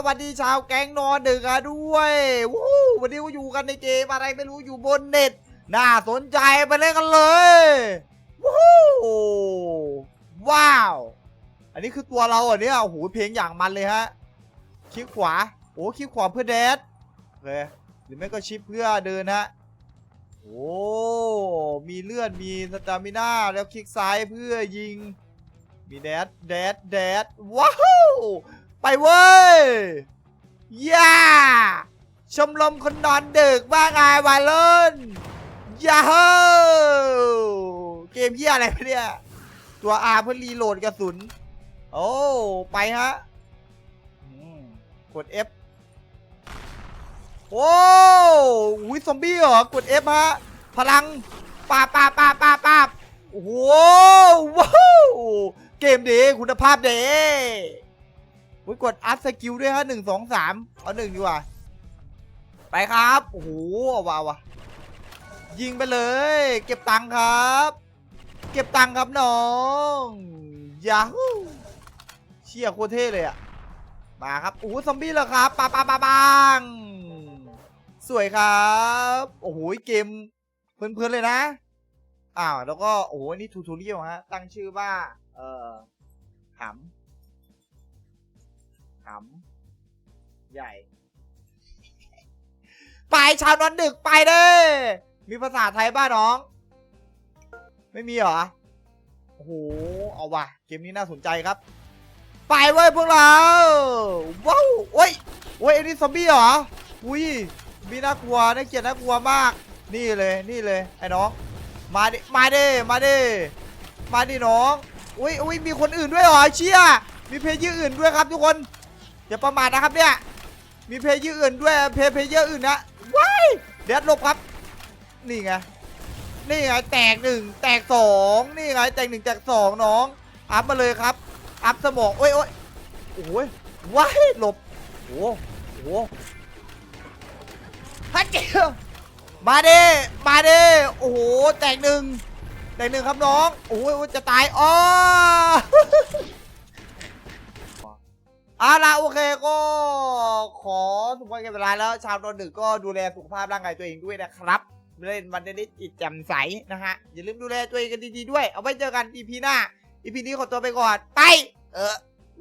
สวัสดีชาวแก๊งนอนดึกอะด้วยวู้วันนี้ก็อยู่กันในเกมอะไรไม่รู้อยู่บนเน็ต น่าสนใจไปเล่นกันเลยวู้ว้าว อันนี้คือตัวเราอะเนี่ยโอ้โหเพลงอย่างมันเลยฮะคลิกขวา โอ้คลิกขวาเพื่อแดดโอเคหรือไม่ก็ชิปเพื่อเดินฮะโอ้มีเลือดมีสตามิน่าแล้วคลิกซ้ายเพื่อยิง มีแดดแดดแดดว้าว ไปเว้ยย่าชมรมคนนอนดึกบ้างไงวาเลนย่าโฮเกมเฮียอะไรเนี่ย ตัว R เพื่อรีโหลดกระสุน โอ้ ไปฮะกด F โอ้วิซอมบี้เหรอ กด F ฮะ พลังปาปาปาปาปาโอ้โหว้าว เกมดีคุณภาพดี อุ๊ยกดอัพสกิลด้วยฮะหนึ่งสองสามเอาหนึ่งดีกว่า ไปครับ โอ้โหว้าวว่ะยิงไปเลย เก็บตังค์ครับ เก็บตังค์ครับน้องยาฮูเชี่ยโคตรเท่เลยอะมาครับโอ้โหซอมบี้เหรอครับปาปาปาปังสวยครับ โอ้โหเกมเพลินๆเลยนะอ้าวแล้วก็โอ้โหนี่ทูทูเรียลฮะตั้งชื่อว่าเอ่อ ใหญ่ ไปชาวนอนดึกไปเด้อมีภาษาไทยบ้าน้อง ไม่มีเหรอ โอ้โห เอาว่ะ เกมนี้น่าสนใจครับ ไปเว้ยพวกเรา ว้าวโอ้ยโอ้ยไอ้นี่ซอมบี้เหรอ อุ้ยมีน่ากลัวน่าเกลียดน่ากลัวมาก นี่เลยนี่เลยไอ้น้อง มาดิ มาดิ มาดิ มาดิน้อง อุ้ยอุ้ยมีคนอื่นด้วยเหรอเชี่ยมีเพลย์เยอร์อื่นด้วยครับทุกคนอย่าประมาทนะครับเนี่ย มีเพย์เยอะอื่นด้วยเพย์เพย์เยอร์อื่นนะว้ายเด็ดลบครับ นี่ไง นี่ไงแตกหนึ่งแตกสองนี่ไง แตกหนึ่งแตกสองน้อง อัพมาเลยครับ อัพสมองโอ้ยโอ้ยโอ้ยว้ายหลบโอ้โหฮัจเจียมาเด้มาเด้โอ้โห แตกหนึ่งแตกหนึ่งครับน้อง โอ้โอ้ยจะตายอ๋อ เอาละโอเคก็ขอสมควรแก่เวลาแล้วชาวตอนดึกก็ดูแลสุขภาพร่างกายตัวเองด้วยนะครับเล่นวันนี้จิตแจ่มใสนะฮะอย่าลืมดูแลตัวเองกันดีๆด้วย เอาไว้เจอกันปีพีหน้าปีพีนี้ขอตัวไปก่อนไป เออ